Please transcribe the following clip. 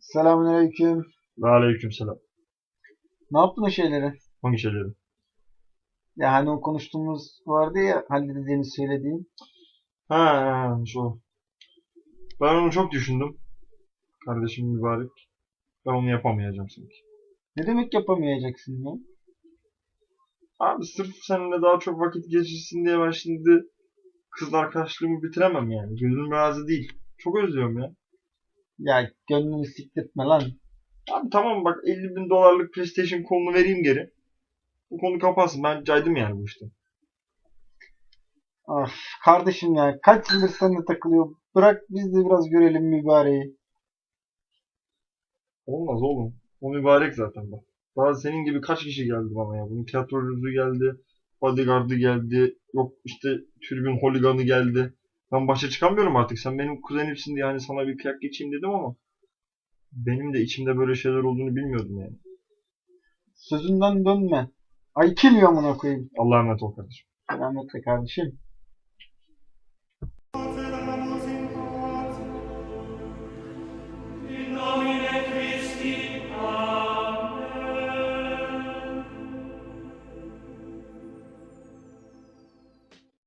Selamünaleyküm. Ve aleyküm selam. Ne yaptın o şeyleri? Hangi şeyleri? Ya hani o konuştuğumuz vardı ya halledeceğini söylediğim. Ha, ha, şu. Ben onu çok düşündüm. Kardeşim mübarek. Ben onu yapamayacağım sanki. Ne demek yapamayacaksın ya? Abi sırf seninle daha çok vakit geçirsin diye ben şimdi kız arkadaşlığımı bitiremem yani. Gönlüm razı değil. Çok özlüyorum ya. Ya gönlünü siktirtme lan. Abi tamam bak 50 bin dolarlık PlayStation kolunu vereyim geri. Bu konu kapansın. Ben caydım yani bu işten. Ah kardeşim ya kaç yıldır seninle takılıyor. Bırak biz de biraz görelim mübareği. Olmaz oğlum. O mübarek zaten bak. Daha senin gibi kaç kişi geldi bana ya. Bunun tiyatrocusu geldi. Bodyguard'ı geldi. Yok işte tribün holiganı geldi. Ben başa çıkamıyorum artık. Sen benim kuzenimsin diye yani sana bir kıyak geçeyim dedim ama benim de içimde böyle şeyler olduğunu bilmiyordum yani. Sözünden dönme. Ay ya amına koyayım. Allah'a emanet ol kardeşim. Selametle kardeşim.